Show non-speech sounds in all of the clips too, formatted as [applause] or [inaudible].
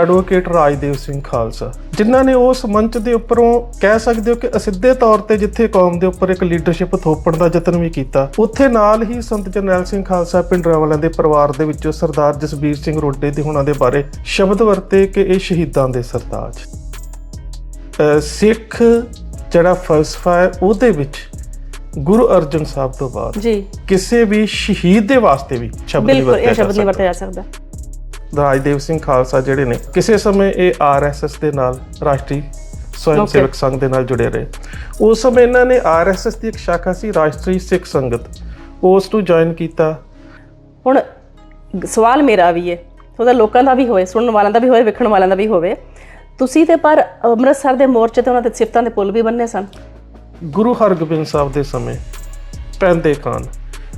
Advocate Rajdev Singh Khalsa ਜਿਨ੍ਹਾਂ ਨੇ ਉਸ ਮੰਚ ਦੇ ਉੱਪਰੋਂ ਕਹਿ ਸਕਦੇ ਹੋ ਕਿ ਅਸਿੱਧੇ ਤੌਰ ਤੇ ਜਿੱਥੇ ਕੌਮ ਦੇ ਉੱਪਰ ਇੱਕ ਲੀਡਰਸ਼ਿਪ ਥੋਪਣ ਦਾ ਯਤਨ ਵੀ ਕੀਤਾ ਉੱਥੇ ਨਾਲ ਹੀ ਸੰਤ ਜਰਨੈਲ ਸਿੰਘ ਖਾਲਸਾ ਪਿੰਡਰਾਂ ਵਾਲਿਆਂ ਦੇ ਪਰਿਵਾਰ ਦੇ ਵਿੱਚੋਂ ਸਰਦਾਰ ਜਸਬੀਰ ਸਿੰਘ ਰੋਡੇ ਦੇ ਹੁਣਾਂ ਦੇ ਬਾਰੇ ਸ਼ਬਦ ਵਰਤੇ ਕਿ ਇਹ ਸ਼ਹੀਦਾਂ ਦੇ ਸਰਤਾਜ। ਸਿੱਖ ਜਿਹੜਾ ਫਲਸਫਾ ਹੈ ਉਹਦੇ ਵਿੱਚ ਗੁਰੂ ਅਰਜਨ ਸਾਹਿਬ ਤੋਂ ਬਾਅਦ ਜੀ। ਕਿਸੇ ਵੀ ਸ਼ਹੀਦ ਦੇ ਵਾਸਤੇ ਵੀ ਸ਼ਬਦ ਨਹੀਂ ਬਿਲਕੁਲ ਵਰਤਿਆ ਇਹ ਜਾ ਸ਼ਬਦ ਨਹੀਂ ਸਕਦਾ। ਵਰਤਿਆ ਜਾ ਸਕਦਾ। ਰਾਜਦੇਵ ਸਿੰਘ ਖਾਲਸਾ ਜਿਹੜੇ ਨੇ ਕਿਸੇ ਸਮੇਂ ਇਹ ਆਰਐਸਐਸ ਦੇ ਨਾਲ ਰਾਸ਼ਟਰੀ ਸਵੈਮ. ਸੇਵਕ ਸੰਘ ਦੇ ਨਾਲ ਜੁੜੇ ਰਹੇ। ਉਸ ਸਮੇਂ ਇਹਨਾਂ ਨੇ ਆਰਐਸਐਸ ਦੀ ਇੱਕ ਸ਼ਾਖਾ ਸੀ ਰਾਸ਼ਟਰੀ ਸਿੱਖ ਸੰਗਤ। ਉਸ ਨੂੰ ਜੁਆਇਨ ਕੀਤਾ। ਹੁਣ ਸਵਾਲ ਮੇਰਾ ਵੀ ਹੈ ਉਹਦਾ ਲੋਕਾਂ ਦਾ ਵੀ ਹੋਵੇ ਸੁਣਨ ਵਾਲਿਆਂ ਦਾ ਵੀ ਹੋਵੇ ਵੇਖਣ ਵਾਲਿਆਂ ਦਾ ਵੀ ਹੋਵੇ। ਤੁਸੀਂ ਤੇ ਪਰ ਅੰਮ੍ਰਿਤਸਰ ਦੇ ਮੋਰਚੇ ਤੇ ਉਹਨਾਂ ਦੇ ਸਿਫਤਾਂ ਦੇ ਪੁੱਲ ਵੀ ਬੰਨੇ ਸਨ? ਗੁਰੂ ਹਰਗੋਬਿੰਦ ਸਾਹਿਬ ਦੇ ਸਮੇਂ ਪੈਂਦੇ ਖਾਨ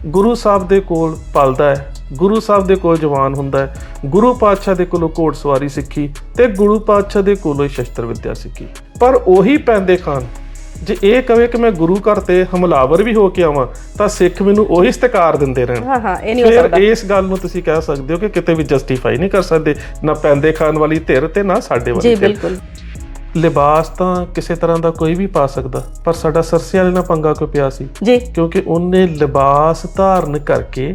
ਗੁਰੂ ਸਾਹਿਬ ਦੇ ਕੋਲ ਪਲਦਾ ਹੈ। ਗੁਰੂ ਸਾਹਿਬ ਦੇ ਕੋਲ ਜਵਾਨ ਹੁੰਦਾ ਹੈ ਗੁਰੂ ਪਾਤਸ਼ਾਹ ਦੇ ਕੋਲੋਂ ਘੋੜਸਵਾਰੀ ਸਿੱਖੀ ਤੇ ਗੁਰੂ ਪਾਤਸ਼ਾਹ ਦੇ ਕੋਲੋਂ ਹੀ ਸ਼ਸਤਰ ਵਿੱਦਿਆ ਸਿੱਖੀ। ਪਰ ਉਹੀ ਪੈਂਦੇ ਖਾਨ ਜੇ ਇਹ ਕਵੇ ਕਿ ਮੈਂ ਗੁਰੂ ਘਰ ਤੇ ਹਮਲਾਵਰ ਵੀ ਹੋ ਕੇ ਆਵਾਂ ਤਾਂ ਸਿੱਖ ਮੈਨੂੰ ਉਹੀ ਇਸਤਕਾਰ ਦਿੰਦੇ ਰਹਿਣ। ਹਾਂ ਹਾਂ ਇਹ ਨਹੀਂ ਹੋ ਸਕਦਾ। ਇਸ ਗੱਲ ਨੂੰ ਤੁਸੀਂ ਕਹਿ ਸਕਦੇ ਹੋ ਕਿ ਕਿਤੇ ਵੀ ਜਸਟੀਫਾਈ ਨਹੀਂ ਕਰ ਸਕਦੇ ਨਾ ਪੈਂਦੇ ਖਾਨ ਵਾਲੀ ਧਿਰ ਤੇ ਨਾ ਸਾਡੇ ਵਾਲੀ ਜੀ ਧਿਰ। ਬਿਲਕੁਲ। ਲਿਬਾਸ ਤਾਂ ਕਿਸੇ ਤਰ੍ਹਾਂ ਦਾ ਕੋਈ ਵੀ ਪਾ ਸਕਦਾ ਪਰ ਸਾਡਾ ਸਰਸੇ ਵਾਲੇ ਨਾਲ ਪੰਗਾ ਕਿਉਂ ਪਿਆ ਸੀ? ਜੀ। ਕਿਉਂਕਿ ਉਹਨੇ ਲਿਬਾਸ ਧਾਰਨ ਕਰਕੇ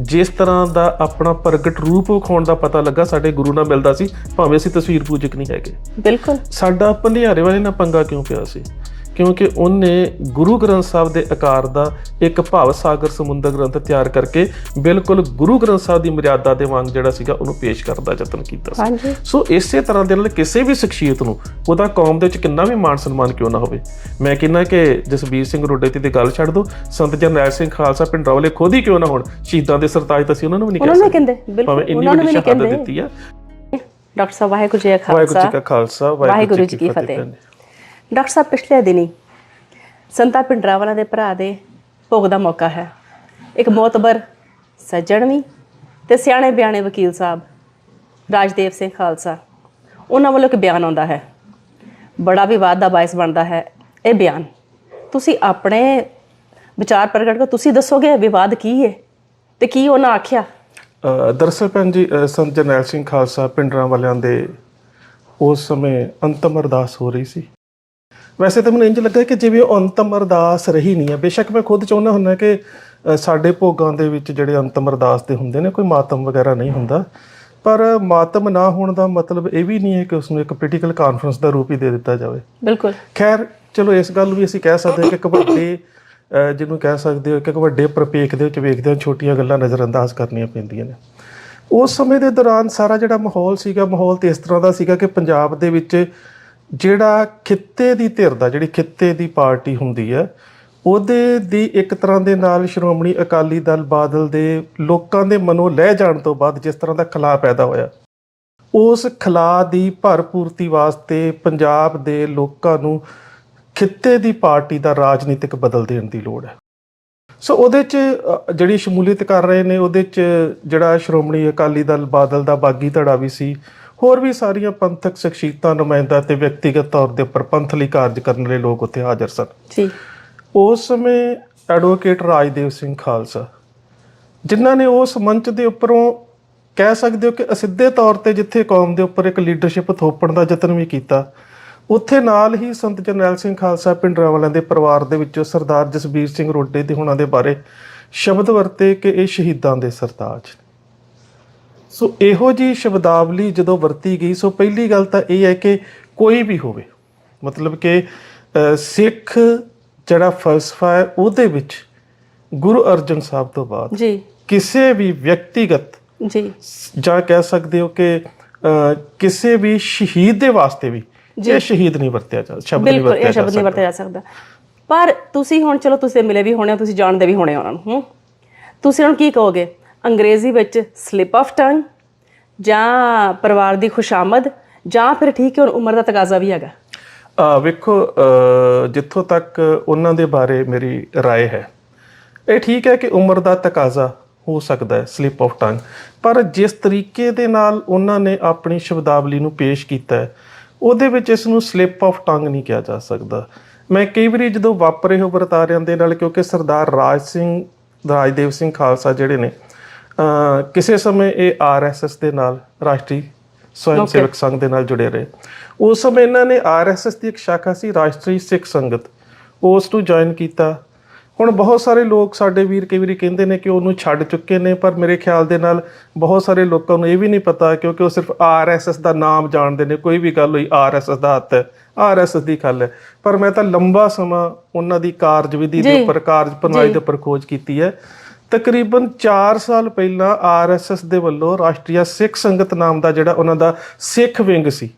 ਜਿਸ ਤਰ੍ਹਾਂ ਦਾ ਆਪਣਾ ਪ੍ਰਗਟ ਰੂਪ ਵਿਖਾਉਣ ਦਾ ਪਤਾ ਲੱਗਾ ਸਾਡੇ ਗੁਰੂ ਨਾਲ ਮਿਲਦਾ ਸੀ ਭਾਵੇਂ ਅਸੀਂ ਤਸਵੀਰ ਪੂਜਕ ਨਹੀਂ ਹੈਗੇ। ਬਿਲਕੁਲ। ਸਾਡਾ ਭੰਡਿਆਰੇ ਵਾਲੇ ਨਾਲ ਪੰਗਾ ਕਿਉਂ ਪਿਆ ਸੀ? ਕਿਉਂਕਿ ਉਹਨੇ ਗੁਰੂ ਗ੍ਰੰਥ ਸਾਹਿਬ ਦੇ ਆਕਾਰ ਦਾ ਇੱਕ ਭਾਵ ਸਾਗਰ ਸਮੁੰਦਰ ਗ੍ਰੰਥ ਤਿਆਰ ਕਰਕੇ ਬਿਲਕੁਲ ਗੁਰੂ ਗ੍ਰੰਥ ਸਾਹਿਬ ਦੀ ਮਰਿਆਦਾ ਦੇ ਵਾਂਗ ਜਿਹੜਾ ਸੀਗਾ ਉਹਨੂੰ ਪੇਸ਼ ਕਰਨ ਦਾ ਯਤਨ ਕੀਤਾ ਸੀ। ਸੋ ਇਸੇ ਤਰ੍ਹਾਂ ਦੇ ਨਾਲ ਕਿਸੇ ਵੀ ਸ਼ਖਸੀਅਤ ਨੂੰ ਉਹਦਾ ਕੌਮ ਦੇ ਵਿੱਚ ਕਿੰਨਾ ਵੀ ਮਾਣ ਸਨਮਾਨ ਕਿਉਂ ਨਾ ਹੋਵੇ। ਮੈਂ ਕਹਿੰਦਾ ਕਿ ਜਸਬੀਰ ਸਿੰਘ ਰੋਡੇ ਤੇ ਦੀ ਗੱਲ ਛੱਡ ਦਿਓ ਸੰਤ ਜਰਨੈਲ ਸਿੰਘ ਖਾਲਸਾ ਪਿੰਡਰਾਂ ਵਾਲੇ ਖੁਦ ਹੀ ਕਿਉਂ ਨਾ ਹੋਣ ਸ਼ਹੀਦਾਂ ਦੇ ਸਰਤਾਜ ਤਾਂ ਅਸੀਂ ਉਹਨਾਂ ਨੂੰ ਵੀ ਨਹੀਂ ਉਹਨਾਂ ਕਹਿ ਨੂੰ ਕਹਿੰਦੇ ਬਿਲਕੁਲ ਉਹਨਾਂ ਨੂੰ ਵੀ ਨਹੀਂ ਕਹਿੰਦੇ। ਦਿੱਤੀ ਆ। ਡਾਕਟਰ ਸਾਹਿਬ ਵਾਹਿਗੁਰੂ ਜੀ ਕਾ ਖਾਲਸਾ। ਵਾਹਿਗੁਰੂ ਜੀ ਕੀ ਫਤਿਹ। ਡਾਕਟਰ ਸਾਹਿਬ ਪਿਛਲੇ ਦਿਨੀ ਸੰਤਾ ਪਿੰਡਰਾਵਾਲਾ ਦੇ ਭਰਾ ਦੇ ਭੋਗ ਦਾ ਮੌਕਾ ਹੈ। ਇੱਕ ਮੋਤਬਰ ਸੱਜਣ ਵੀ ਤੇ ਸਿਆਣੇ ਬਿਆਣੇ ਵਕੀਲ ਸਾਹਿਬ ਰਾਜਦੇਵ ਸਿੰਘ ਖਾਲਸਾ ਉਹਨਾਂ ਵੱਲੋਂ ਇੱਕ ਬਿਆਨ ਆਉਂਦਾ ਹੈ। ਬੜਾ ਵਿਵਾਦ ਦਾ ਬਾਇਸ ਬਣਦਾ ਹੈ ਇਹ ਬਿਆਨ। ਤੁਸੀਂ ਆਪਣੇ ਵਿਚਾਰ ਪ੍ਰਗਟ ਕਰੋ ਤੁਸੀਂ ਦੱਸੋਗੇ ਵਿਵਾਦ ਕੀ ਹੈ ਤੇ ਕੀ ਉਹਨਾਂ ਆਖਿਆ? ਅ, ਦਰਅਸਲ ਭੈਣ ਜੀ ਸੰਤ ਜਰਨੈਲ ਸਿੰਘ ਖਾਲਸਾ ਪਿੰਡਰਾਂ ਵਾਲਿਆਂ ਦੇ ਉਸ ਸਮੇਂ ਅੰਤਮ ਅਰਦਾਸ ਹੋ ਰਹੀ ਸੀ। ਵੈਸੇ ਤਾਂ ਮੈਨੂੰ ਇੰਜ ਲੱਗਾ ਕਿ ਜਿਵੇਂ ਉਹ ਅੰਤਮ ਅਰਦਾਸ ਰਹੀ ਨਹੀਂ ਹੈ ਬੇਸ਼ੱਕ ਮੈਂ ਖੁਦ ਚਾਹੁੰਦਾ ਹੁੰਦਾ ਕਿ ਸਾਡੇ ਭੋਗਾਂ ਦੇ ਵਿੱਚ ਜਿਹੜੇ ਅੰਤਮ ਅਰਦਾਸ ਦੇ ਹੁੰਦੇ ਨੇ ਕੋਈ ਮਾਤਮ ਵਗੈਰਾ ਨਹੀਂ ਹੁੰਦਾ। ਪਰ ਮਾਤਮ ਨਾ ਹੋਣ ਦਾ ਮਤਲਬ ਇਹ ਵੀ ਨਹੀਂ ਹੈ ਕਿ ਉਸ ਨੂੰ ਇੱਕ ਪੋਲੀਟੀਕਲ ਕਾਨਫਰੰਸ ਦਾ ਰੂਪ ਹੀ ਦੇ ਦਿੱਤਾ ਜਾਵੇ। ਬਿਲਕੁਲ। ਖੈਰ ਚਲੋ ਇਸ ਗੱਲ ਨੂੰ ਵੀ ਅਸੀਂ ਕਹਿ ਸਕਦੇ ਹਾਂ ਕਿ ਅਹ ਜਿਹਨੂੰ ਕਹਿ ਸਕਦੇ ਹੋ ਕਿ ਵੱਡੇ ਪ੍ਰਪੇਖ ਦੇ ਵਿੱਚ ਵੇਖਦੇ ਹਾਂ ਛੋਟੀਆਂ ਗੱਲਾਂ ਨਜ਼ਰਅੰਦਾਜ਼ ਕਰਨੀਆਂ ਪੈਂਦੀਆਂ ਨੇ। ਉਸ ਸਮੇਂ ਦੇ ਦੌਰਾਨ ਸਾਰਾ ਜਿਹੜਾ ਮਾਹੌਲ ਸੀਗਾ ਮਾਹੌਲ ਤੇ ਇਸ ਤਰ੍ਹਾਂ ਦਾ ਸੀਗਾ ਕਿ ਪੰਜਾਬ ਦੇ ਵਿੱਚ ਜਿਹੜਾ ਖਿੱਤੇ ਦੀ ਧਿਰ ਦਾ, ਜਿਹੜੀ ਖਿੱਤੇ ਦੀ ਪਾਰਟੀ ਹੁੰਦੀ ਹੈ, ਉਹਦੇ ਦੀ ਇੱਕ ਤਰ੍ਹਾਂ ਦੇ ਨਾਲ ਸ਼੍ਰੋਮਣੀ ਅਕਾਲੀ ਦਲ ਬਾਦਲ ਦੇ ਲੋਕਾਂ ਦੇ ਮਨੋਂ ਲਹਿ ਜਾਣ ਤੋਂ ਬਾਅਦ ਜਿਸ ਤਰ੍ਹਾਂ ਦਾ ਖਲਾ ਪੈਦਾ ਹੋਇਆ, ਉਸ ਖਲਾ ਦੀ ਭਰਪੂਰਤੀ ਵਾਸਤੇ ਪੰਜਾਬ ਦੇ ਲੋਕਾਂ ਨੂੰ ਖਿੱਤੇ ਦੀ ਪਾਰਟੀ ਦਾ ਰਾਜਨੀਤਿਕ ਬਦਲ ਦੇਣ ਦੀ ਲੋੜ ਹੈ। ਸੋ ਉਹਦੇ ਚ ਜਿਹੜੀ ਸ਼ਮੂਲੀਅਤ ਕਰ ਰਹੇ ਨੇ, ਉਹਦੇ ਚ ਜਿਹੜਾ ਸ਼੍ਰੋਮਣੀ ਅਕਾਲੀ ਦਲ ਬਾਦਲ ਦਾ ਬਾਗੀ ਧੜਾ ਵੀ ਸੀ ਹੋਰ ਵੀ ਸਾਰੀਆਂ ਪੰਥਕ ਸ਼ਖਸੀਅਤਾਂ ਨੁਮਾਇੰਦਾ ਤੇ ਵਿਅਕਤੀਗਤ ਤੌਰ ਦੇ ਉੱਪਰ ਪੰਥ ਲਈ ਕਾਰਜ ਕਰਨ ਵਾਲੇ ਲੋਕ ਉੱਥੇ ਹਾਜ਼ਰ ਸਨ। ਜੀ। ਉਸ ਸਮੇਂ ਐਡਵੋਕੇਟ ਰਾਜਦੇਵ ਸਿੰਘ ਖਾਲਸਾ ਜਿਨ੍ਹਾਂ ਨੇ ਉਸ ਮੰਚ ਦੇ ਉੱਪਰੋਂ ਕਹਿ ਸਕਦੇ ਹੋ ਕਿ ਅਸਿੱਧੇ ਤੌਰ ਤੇ ਜਿੱਥੇ ਕੌਮ ਦੇ ਉੱਪਰ ਇੱਕ ਲੀਡਰਸ਼ਿਪ ਥੋਪਣ ਦਾ ਯਤਨ ਵੀ ਕੀਤਾ ਉੱਥੇ ਨਾਲ ਹੀ ਸੰਤ ਜਰਨੈਲ ਸਿੰਘ ਖਾਲਸਾ ਪਿੰਡਰਾਂ ਵਾਲਿਆਂ ਦੇ ਪਰਿਵਾਰ ਦੇ ਵਿੱਚੋਂ ਸਰਦਾਰ ਜਸਬੀਰ ਸਿੰਘ ਰੋਡੇ ਦੇ ਹੁਣਾਂ ਦੇ ਬਾਰੇ ਸ਼ਬਦ ਵਰਤੇ ਕਿ ਇਹ ਸ਼ਹੀਦਾਂ ਦੇ ਸਰਤਾਜ ਸੋ ਇਹੋ ਜੀ ਸ਼ਬਦਾਵਲੀ ਜਦੋਂ ਵਰਤੀ ਗਈ ਸੋ ਪਹਿਲੀ ਗੱਲ ਤਾਂ ਇਹ ਹੈ ਕਿ ਕੋਈ ਵੀ ਹੋਵੇ ਮਤਲਬ ਕਿ ਸਿੱਖ ਜਿਹੜਾ ਫਲਸਫਾ ਹੈ ਉਹਦੇ ਵਿੱਚ ਗੁਰੂ ਅਰਜਨ ਸਾਹਿਬ ਤੋਂ ਬਾਅਦ ਜੀ। ਕਿਸੇ ਵੀ ਵਿਅਕਤੀਗਤ ਜੀ। ਜਾਂ ਕਹਿ ਸਕਦੇ ਹੋ ਕਿ ਕਿਸੇ ਵੀ ਸ਼ਹੀਦ ਦੇ ਵਾਸਤੇ ਵੀ ਇਹ ਸ਼ਹੀਦ ਨਹੀਂ ਵਰਤਿਆ ਜਾ ਸ਼ਬਦ ਨਹੀਂ ਬਿਲਕੁਲ ਇਹ ਸ਼ਬਦ ਨਹੀਂ ਵਰਤਿਆ ਜਾ ਸਕਦਾ। ਪਰ ਤੁਸੀਂ ਹੁਣ ਚਲੋ ਤੁਸੀਂ ਮਿਲੇ ਵੀ ਹੋਣੇ ਹੋ ਤੁਸੀਂ ਜਾਣਦੇ ਵੀ ਹੋਣੇ ਉਹਨਾਂ ਨੂੰ ਤੁਸੀਂ ਉਹਨਾਂ ਨੂੰ ਕੀ ਕਹੋਗੇ? ਅੰਗਰੇਜ਼ੀ ਵਿੱਚ ਸਲਿਪ ਆਫ ਟੰਗ ਜਾਂ ਪਰਿਵਾਰ ਦੀ ਖੁਸ਼ਾਮਦ ਜਾਂ ਫਿਰ ਠੀਕ ਹੈ ਹੁਣ ਉਮਰ ਦਾ ਤਕਾਜ਼ਾ ਵੀ ਹੈਗਾ ਆ ਵੇਖੋ ਅ, ਜਿੱਥੋਂ ਤੱਕ ਉਹਨਾਂ ਦੇ ਬਾਰੇ ਮੇਰੀ رائے ਹੈ ਇਹ ਠੀਕ ਹੈ ਕਿ ਉਮਰ ਦਾ ਤਕਾਜ਼ਾ ਹੋ ਸਕਦਾ ਹੈ ਸਲਿਪ ਆਫ ਟੰਗ ਪਰ ਜਿਸ ਤਰੀਕੇ ਦੇ ਨਾਲ ਉਹਨਾਂ ਨੇ ਆਪਣੀ ਸ਼ਬਦਾਵਲੀ ਨੂੰ ਪੇਸ਼ ਕੀਤਾ ਹੈ ਉਹਦੇ ਵਿੱਚ ਇਸ ਨੂੰ ਸਲਿਪ ਆਫ ਟੰਗ ਨਹੀਂ ਕਿਹਾ ਜਾ ਸਕਦਾ ਮੈਂ ਕਈ ਵਾਰੀ ਜਦੋਂ ਵਾਪਰੇ ਹੋ ਵਰਤਾਰਿਆਂ ਦੇ ਨਾਲ ਕਿਉਂਕਿ ਸਰਦਾਰ ਰਾਜ ਸਿੰਘ ਰਾਜਦੇਵ ਸਿੰਘ ਖਾਲਸਾ ਜਿਹੜੇ ਨੇ ਅ, ਕਿਸੇ ਸਮੇਂ ਇਹ ਆਰਐਸਐਸ ਦੇ ਨਾਲ ਰਾਸ਼ਟਰੀ ਸਵੈਮ ਸੇਵਕ ਸੰਘ ਦੇ ਨਾਲ ਜੁੜੇ ਰਹੇ। ਉਸ ਸਮੇਂ ਇਹਨਾਂ ਨੇ ਆਰਐਸਐਸ ਦੀ ਇੱਕ ਸ਼ਾਖਾ ਸੀ ਰਾਸ਼ਟਰੀ ਸਿੱਖ ਸੰਗਤ। ਉਸ ਨੂੰ ਜੁਆਇਨ ਕੀਤਾ। ਹੁਣ ਬਹੁਤ ਸਾਰੇ ਲੋਕ ਸਾਡੇ ਵੀਰ ਕਈ ਵਾਰੀ ਕਹਿੰਦੇ ਨੇ ਕਿ ਉਹਨੂੰ ਛੱਡ ਚੁੱਕੇ ਨੇ ਪਰ ਮੇਰੇ ਖਿਆਲ ਦੇ ਨਾਲ ਬਹੁਤ ਸਾਰੇ ਲੋਕਾਂ ਨੂੰ ਇਹ ਵੀ ਨਹੀਂ ਪਤਾ ਕਿਉਂਕਿ ਉਹ ਸਿਰਫ ਆਰਐਸਐਸ ਦਾ ਨਾਮ ਜਾਣਦੇ ਨੇ। ਕੋਈ ਵੀ ਗੱਲ ਹੋਈ ਆਰਐਸਐਸ ਦਾ ਹੱਥ ਹੈ ਆਰਐਸਐਸ ਦੀ ਗੱਲ ਹੈ। ਪਰ ਮੈਂ ਤਾਂ ਲੰਬਾ ਸਮਾਂ ਉਹਨਾਂ ਦੀ ਕਾਰਜਵਿਧੀ ਦੇ ਉੱਪਰ ਕਾਰਜ ਪ੍ਰਣਾਲੀ ਦੇ ਉੱਪਰ ਖੋਜ ਕੀਤੀ ਹੈ। ਤਕਰੀਬਨ 4 ਸਾਲ ਪਹਿਲਾਂ ਆਰਐਸਐਸ ਦੇ ਵੱਲੋਂ ਰਾਸ਼ਟਰੀ ਸਿੱਖ ਸੰਗਤ ਨਾਮ ਦਾ ਜਿਹੜਾ ਉਹਨਾਂ ਦਾ ਸਿੱਖ ਵਿੰਗ ਸੀ।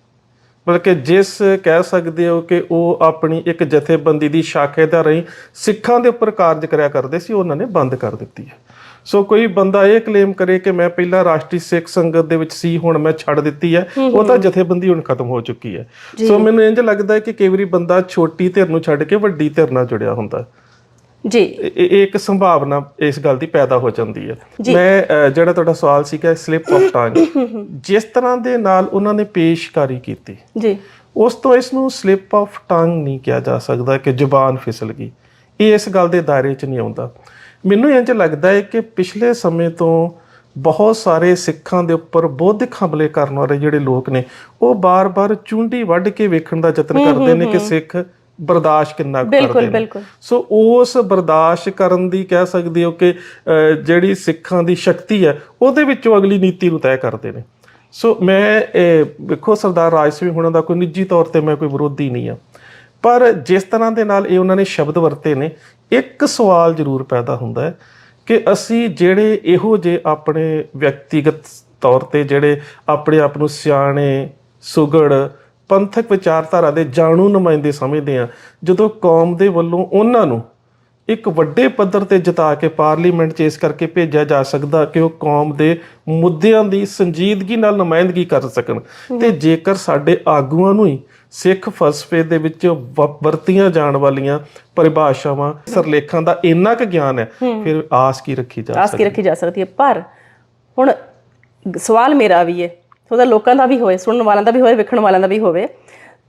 ਬਲਕਿ ਜਿਸ ਕਹਿ ਸਕਦੇ ਹੋ ਕਿ ਉਹ ਆਪਣੀ ਇੱਕ ਜਥੇਬੰਦੀ ਦੀ ਸ਼ਾਖੇ ਦਾ ਰਹੀ ਸਿੱਖਾਂ ਦੇ ਉੱਪਰ ਕਾਰਜ ਕਰਿਆ ਕਰਦੇ ਸੀ ਉਹਨਾਂ ਨੇ ਬੰਦ ਕਰ ਦਿੱਤੀ ਹੈ। ਸੋ ਕੋਈ ਬੰਦਾ ਇਹ ਕਲੇਮ ਕਰੇ ਕਿ ਮੈਂ ਪਹਿਲਾਂ ਰਾਸ਼ਟਰੀ ਸਿੱਖ ਸੰਗਤ ਦੇ ਵਿੱਚ ਸੀ ਹੁਣ ਮੈਂ ਛੱਡ ਦਿੱਤੀ ਹੈ ਉਹ ਤਾਂ ਜਥੇਬੰਦੀ ਹੁਣ ਖਤਮ ਹੋ ਚੁੱਕੀ ਹੈ। ਸੋ ਮੈਨੂੰ ਇੰਜ ਲੱਗਦਾ ਹੈ ਕਿ ਕਈ ਵਾਰੀ ਬੰਦਾ ਛੋਟੀ ਧਿਰ ਨੂੰ ਛੱਡ ਕੇ ਵੱਡੀ ਧਿਰ ਨਾਲ ਜੁੜਿਆ ਹੁੰਦਾ ਹੈ। ਜੀ। ਇਹ ਇੱਕ ਸੰਭਾਵਨਾ ਇਸ ਗੱਲ ਦੀ ਪੈਦਾ ਹੋ ਜਾਂਦੀ ਹੈ। ਮੈਂ ਜਿਹੜਾ ਤੁਹਾਡਾ ਸਵਾਲ ਸੀਗਾ ਸਲਿਪ ਆਫ ਟੰਗ ਜਿਸ ਤਰ੍ਹਾਂ ਦੇ ਨਾਲ ਉਹਨਾਂ ਨੇ ਪੇਸ਼ਕਾਰੀ ਕੀਤੀ ਜੀ। ਉਸ ਤੋਂ ਇਸ ਨੂੰ ਸਲਿਪ ਆਫ ਟੰਗ ਨਹੀਂ ਕਿਹਾ ਜਾ ਸਕਦਾ ਕਿ ਜ਼ੁਬਾਨ ਫਿਸਲ ਗਈ। ਇਹ ਇਸ ਗੱਲ ਦੇ ਦਾਇਰੇ 'ਚ ਨਹੀਂ ਆਉਂਦਾ। ਮੈਨੂੰ ਇੰਜ ਲੱਗਦਾ ਹੈ ਕਿ ਪਿਛਲੇ ਸਮੇਂ ਤੋਂ ਬਹੁਤ ਸਾਰੇ ਸਿੱਖਾਂ ਦੇ ਉੱਪਰ ਬੌਧਿਕ ਹਮਲੇ ਕਰਨ ਵਾਲੇ ਜਿਹੜੇ ਲੋਕ ਨੇ ਉਹ ਬਾਰ-ਬਾਰ ਚੁੰਡੀ ਵੱਢ ਕੇ ਵੇਖਣ ਦਾ ਯਤਨ ਕਰਦੇ ਨੇ ਕਿ ਸਿੱਖ ਬਰਦਾਸ਼ਤ ਕਿੰਨਾ ਕਰਦੇ ਨੇ। ਬਿਲਕੁਲ। ਸੋ ਉਸ ਬਰਦਾਸ਼ਤ ਕਰਨ ਦੀ ਕਹਿ ਸਕਦੇ ਹੋ ਕਿ ਜਿਹੜੀ ਸਿੱਖਾਂ ਦੀ ਸ਼ਕਤੀ ਹੈ ਉਹਦੇ ਵਿੱਚੋਂ ਅਗਲੀ ਨੀਤੀ ਨੂੰ ਤੈਅ ਕਰਦੇ ਨੇ। ਸੋ ਮੈਂ ਇਹ ਵੇਖੋ ਸਰਦਾਰ ਰਾਜ ਸਿੰਘ ਹੁਣਾਂ ਦਾ ਕੋਈ ਨਿੱਜੀ ਤੌਰ ਤੇ ਮੈਂ ਕੋਈ ਵਿਰੋਧੀ ਨਹੀਂ ਆ ਪਰ ਜਿਸ ਤਰ੍ਹਾਂ ਦੇ ਨਾਲ ਇਹ ਉਹਨਾਂ ਨੇ ਸ਼ਬਦ ਵਰਤੇ ਨੇ ਇੱਕ ਸਵਾਲ ਜ਼ਰੂਰ ਪੈਦਾ ਹੁੰਦਾ ਹੈ ਕਿ ਅਸੀਂ ਜਿਹੜੇ ਇਹੋ ਜਿਹੇ ਆਪਣੇ ਵਿਅਕਤੀਗਤ ਤੌਰ ਤੇ ਜਿਹੜੇ ਆਪਣੇ ਆਪ ਨੂੰ ਸਿਆਣੇ ਸੁਗੜ ਪੰਥਕ ਵਿਚਾਰਧਾਰਾ ਦੇ ਜਾਣੂ ਨੁਮਾਇੰਦੇ ਸਮਝਦੇ ਆ ਜਦੋਂ ਕੌਮ ਦੇ ਵੱਲੋਂ ਉਹਨਾਂ ਨੂੰ ਇੱਕ ਵੱਡੇ ਪੱਧਰ ਤੇ ਜਿਤਾ ਕੇ ਪਾਰਲੀਮੈਂਟ 'ਚ ਇਸ ਕਰਕੇ ਭੇਜਿਆ ਜਾ ਸਕਦਾ ਕਿ ਉਹ ਕੌਮ ਦੇ ਮੁੱਦਿਆਂ ਦੀ ਸੰਜੀਦਗੀ ਨਾਲ ਨੁਮਾਇੰਦਗੀ ਕਰ ਸਕਣ। ਤੇ ਜੇਕਰ ਸਾਡੇ ਆਗੂਆਂ ਨੂੰ ਹੀ ਸਿੱਖ ਫਲਸਫੇ ਦੇ ਵਿੱਚ ਵਰਤੀਆਂ ਜਾਣ ਵਾਲੀਆਂ ਪਰਿਭਾਸ਼ਾਵਾਂ ਸਰਲੇਖਾਂ ਦਾ ਇੰਨਾ ਕੁ ਗਿਆਨ ਹੈ ਫਿਰ ਆਸ ਕੀ ਰੱਖੀ ਜਾ ਆਸ ਕੀ ਰੱਖੀ ਜਾ ਸਕਦੀ ਹੈ? ਪਰ ਹੁਣ ਸਵਾਲ ਮੇਰਾ ਵੀ ਹੈ ਉਹਦਾ ਲੋਕਾਂ ਦਾ ਵੀ ਹੋਵੇ ਸੁਣਨ ਵਾਲਿਆਂ ਦਾ ਵੀ ਹੋਵੇ ਵੇਖਣ ਵਾਲਿਆਂ ਦਾ ਵੀ ਹੋਵੇ।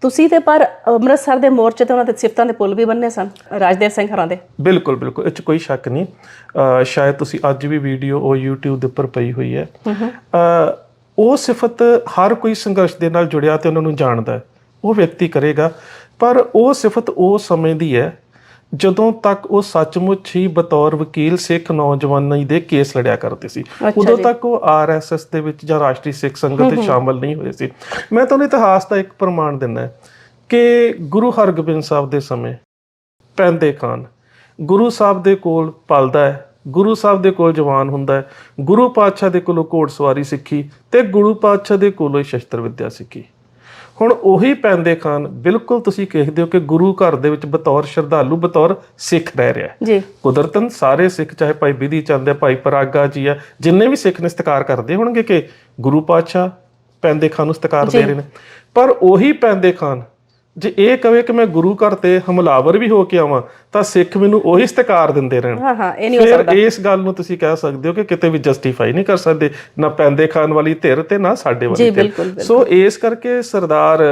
ਤੁਸੀਂ ਤੇ ਪਰ ਅੰਮ੍ਰਿਤਸਰ ਦੇ ਮੋਰਚੇ ਤੇ ਉਹਨਾਂ ਦੇ ਸਿਫਤਾਂ ਦੇ ਪੁੱਲ ਵੀ ਬੰਨੇ ਸਨ ਰਾਜਦੇਵ ਸਿੰਘ ਹਰਾਂ ਦੇ। ਬਿਲਕੁਲ ਬਿਲਕੁਲ ਇਹ 'ਚ ਕੋਈ ਸ਼ੱਕ ਨਹੀਂ। ਸ਼ਾਇਦ ਤੁਸੀਂ ਅੱਜ ਵੀ ਵੀਡੀਓ ਉਹ YouTube ਦੇ ਉੱਪਰ ਪਈ ਹੋਈ ਹੈ। ਉਹ ਸਿਫਤ ਹਰ ਕੋਈ ਸੰਘਰਸ਼ ਦੇ ਨਾਲ ਜੁੜਿਆ ਤੇ ਉਹਨਾਂ ਨੂੰ ਜਾਣਦਾ ਹੈ। ਉਹ ਵਿਅਕਤੀ ਕਰੇਗਾ ਪਰ ਉਹ ਸਿਫਤ ਉਹ ਸਮੇਂ ਦੀ ਹੈ ਜਦੋਂ ਤੱਕ ਉਹ ਸੱਚਮੁੱਚ ਹੀ ਬਤੌਰ ਵਕੀਲ ਸਿੱਖ ਨੌਜਵਾਨਾਂ ਦੇ ਕੇਸ ਲੜਿਆ ਕਰਦੇ ਸੀ ਉਦੋਂ ਤੱਕ ਉਹ ਆਰਐਸਐਸ ਦੇ ਵਿੱਚ ਜਾਂ ਰਾਸ਼ਟਰੀ ਸਿੱਖ ਸੰਗਤ ਵਿੱਚ ਸ਼ਾਮਲ ਨਹੀਂ ਹੋਏ ਸੀ। ਮੈਂ ਤੁਹਾਨੂੰ ਇਤਿਹਾਸ ਦਾ ਇੱਕ ਪ੍ਰਮਾਣ ਦਿੰਦਾ ਕਿ ਗੁਰੂ ਹਰਗੋਬਿੰਦ ਸਾਹਿਬ ਦੇ ਸਮੇਂ ਪੈਂਦੇ ਖਾਨ ਗੁਰੂ ਸਾਹਿਬ ਦੇ ਕੋਲ ਪਲਦਾ ਹੈ ਗੁਰੂ ਸਾਹਿਬ ਦੇ ਕੋਲ ਜਵਾਨ ਹੁੰਦਾ ਹੈ ਗੁਰੂ ਪਾਤਸ਼ਾਹ ਦੇ ਕੋਲੋਂ ਘੋੜਸਵਾਰੀ ਸਿੱਖੀ ਤੇ ਗੁਰੂ ਪਾਤਸ਼ਾਹ ਦੇ ਕੋਲੋਂ ਹੀ ਸ਼ਸਤਰ ਵਿੱਦਿਆ ਸਿੱਖੀ। ਹੁਣ ਉਹੀ ਪੈਂਦੇ ਖਾਨ ਬਿਲਕੁਲ ਤੁਸੀਂ ਕਹਿੰਦੇ ਹੋ ਕਿ ਗੁਰੂ ਘਰ ਦੇ ਵਿੱਚ ਬਤੌਰ ਸ਼ਰਧਾਲੂ ਬਤੌਰ ਸਿੱਖ ਰਹਿ ਰਿਹਾ ਹੈ। ਜੀ। ਕੁਦਰਤਨ ਸਾਰੇ ਸਿੱਖ ਚਾਹੇ ਭਾਈ ਬਿਧੀ ਚੰਦ ਹੈ ਭਾਈ ਪਰਾਗਾ ਜੀ ਆ ਜਿੰਨੇ ਵੀ ਸਿੱਖ ਨੇ ਸਤਿਕਾਰ ਕਰਦੇ ਹੋਣਗੇ ਕਿ ਗੁਰੂ ਪਾਤਸ਼ਾਹ ਪੈਂਦੇ ਖਾਨ ਨੂੰ ਸਤਿਕਾਰ ਦੇ ਰਹੇ ਨੇ। ਪਰ ਉਹੀ ਪੈਂਦੇ ਖਾਨ ਜੇ ਇਹ ਕਵੇ ਕਿ ਮੈਂ ਗੁਰੂ ਘਰ ਤੇ ਹਮਲਾਵਰ ਵੀ ਹੋ ਕੇ ਆਵਾਂ ਤਾਂ ਸਿੱਖ ਮੈਨੂੰ ਉਹੀ ਸਤਿਕਾਰ ਦਿੰਦੇ ਰਹਿਣ। ਹਾਂ ਹਾਂ ਇਹ ਨਹੀਂ ਹੋ ਫਿਰ ਇਸ ਗੱਲ ਨੂੰ ਤੁਸੀਂ ਕਹਿ ਸਕਦੇ ਹੋ ਕਿ ਕਿਤੇ ਵੀ ਜਸਟੀਫਾਈ ਨਹੀਂ ਕਰ ਸਕਦੇ ਨਾ ਪੈਂਦੇ ਖਾਨ ਵਾਲੀ ਧਿਰ ਤੇ ਨਾ ਸਾਡੇ ਵਾਲੀ ਧਿਰ। ਸੋ ਇਸ ਕਰਕੇ ਸਰਦਾਰ